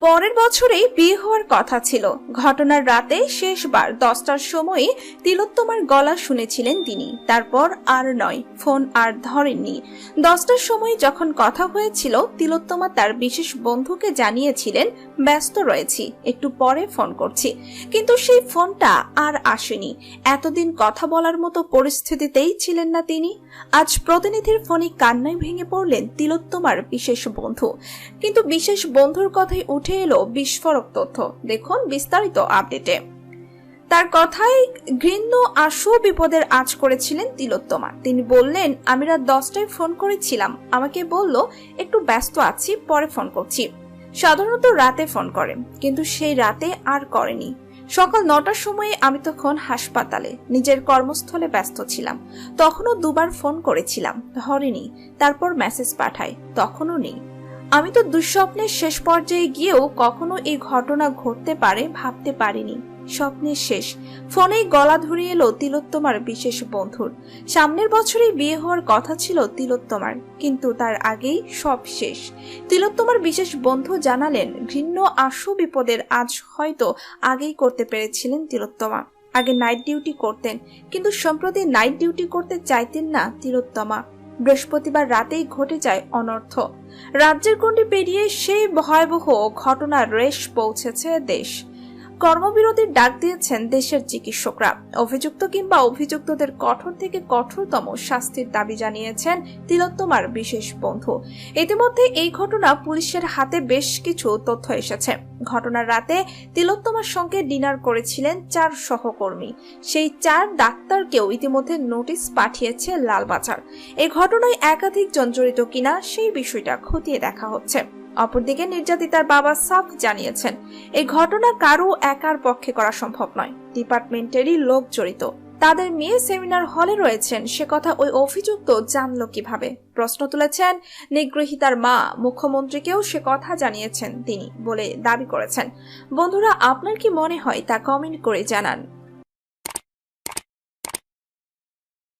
পরের বছরেই বিয়ে হওয়ার কথা ছিল। ঘটনার রাতে শেষবার দশটার সময়ে তিলোত্তমার গলা শুনেছিলেন তিনি। তারপর আর নয়, ফোন আর ধরেননি। দশটার সময় যখন কথা হয়েছিল, তিলোত্তমা তার বিশেষ বন্ধুকে জানিয়েছিলেন, ব্যস্ত রয়েছি, একটু পরে ফোন করছি। কিন্তু সেই ফোনটা আর আসেনি। এতদিন কথা বলার মতো পরিস্থিতিতেই ছিলেন না তিনি। আজ প্রতিনিধির ফোনে কান্নায় ভেঙে পড়লেন তিলোত্তমার বিশেষ বন্ধু। কিন্তু বিশেষ বন্ধুর কথাই উঠে এলো বিস্ফোরক তথ্য। দেখুন বিস্তারিত আপডেটে। তার কথায় ঘৃণ্য আশু বিপদের আঁচ করেছিলেন তিলোত্তমা। তিনি বললেন, আমি রাত দশটায় ফোন করেছিলাম। আমাকে বলল, একটু ব্যস্ত আছি, পরে ফোন করছি। সাধারণত রাতে ফোন করে, কিন্তু সেই রাতে আর করেনি। সকাল নটার সময়ে আমি তখন হাসপাতালে, নিজের কর্মস্থলে ব্যস্ত ছিলাম। তখনও দুবার ফোন করেছিলাম, ধরেনি। তারপর মেসেজ পাঠাই তখনও নেই। আমি তো দুঃস্বপ্নের শেষ পর্যায়ে গিয়েও কখনো এই ঘটনা ঘটতে পারে ভাবতে পারিনি। স্বপ্নের শেষ। ফোনেই গলা ধরিয়ে এলো তিলোত্তমার বিশেষ বন্ধুর। সামনের বছরই বিয়ে হওয়ার কথা ছিল তিলোত্তমার, কিন্তু তার আগেই সব শেষ। তিলোত্তমার বিশেষ বন্ধু জানালেন, ঘৃণ্য আশু বিপদের আজ হয়তো আগেই করতে পেরেছিলেন তিলোত্তমা। আগে নাইট ডিউটি করতেন, কিন্তু সম্প্রতি নাইট ডিউটি করতে চাইতেন না তিলোত্তমা। বৃহস্পতিবার রাতেই ঘটে যায় অনর্থ। রাজ্যের গণ্ডি পেরিয়ে সেই ভয়াবহ ঘটনার রেশ পৌঁছেছে দেশ। কর্মবিরতির ডাক দিয়েছেন দেশের চিকিৎসকরা। অভিযুক্ত কিংবা অভিযুক্তদের কঠোর থেকে কঠোরতম শাস্তির দাবি জানিয়েছেন তিলোত্তমার বিশেষ বন্ধু। ইতিমধ্যে এই ঘটনা পুলিশের হাতে বেশ কিছু তথ্য এসেছে। ঘটনার রাতে তিলোত্তমার সঙ্গে ডিনার করেছিলেন চার সহকর্মী। সেই চার ডাক্তারকেও ইতিমধ্যে নোটিশ পাঠিয়েছে লালবাজার। এই ঘটনায় একাধিক জন জড়িত কিনা সেই বিষয়টা খতিয়ে দেখা হচ্ছে। অপরদিকে নির্যাতিতার বাবা সাফ জানিয়েছেন, এই ঘটনা কারও একার পক্ষে করা সম্ভব নয়। ডিপার্টমেন্টেরই লোক জড়িত। তাদের মেয়ে সেমিনার হলে রয়েছেন, সে কথা ওই অভিযুক্ত জানলো কীভাবে। প্রশ্ন তুলেছেন নিগৃহীতার মা, মুখ্যমন্ত্রীকেও সে কথা জানিয়েছেন তিনি বলে দাবি করেছেন। বন্ধুরা, আপনার কি মনে হয় তা কমেন্ট করে জানান।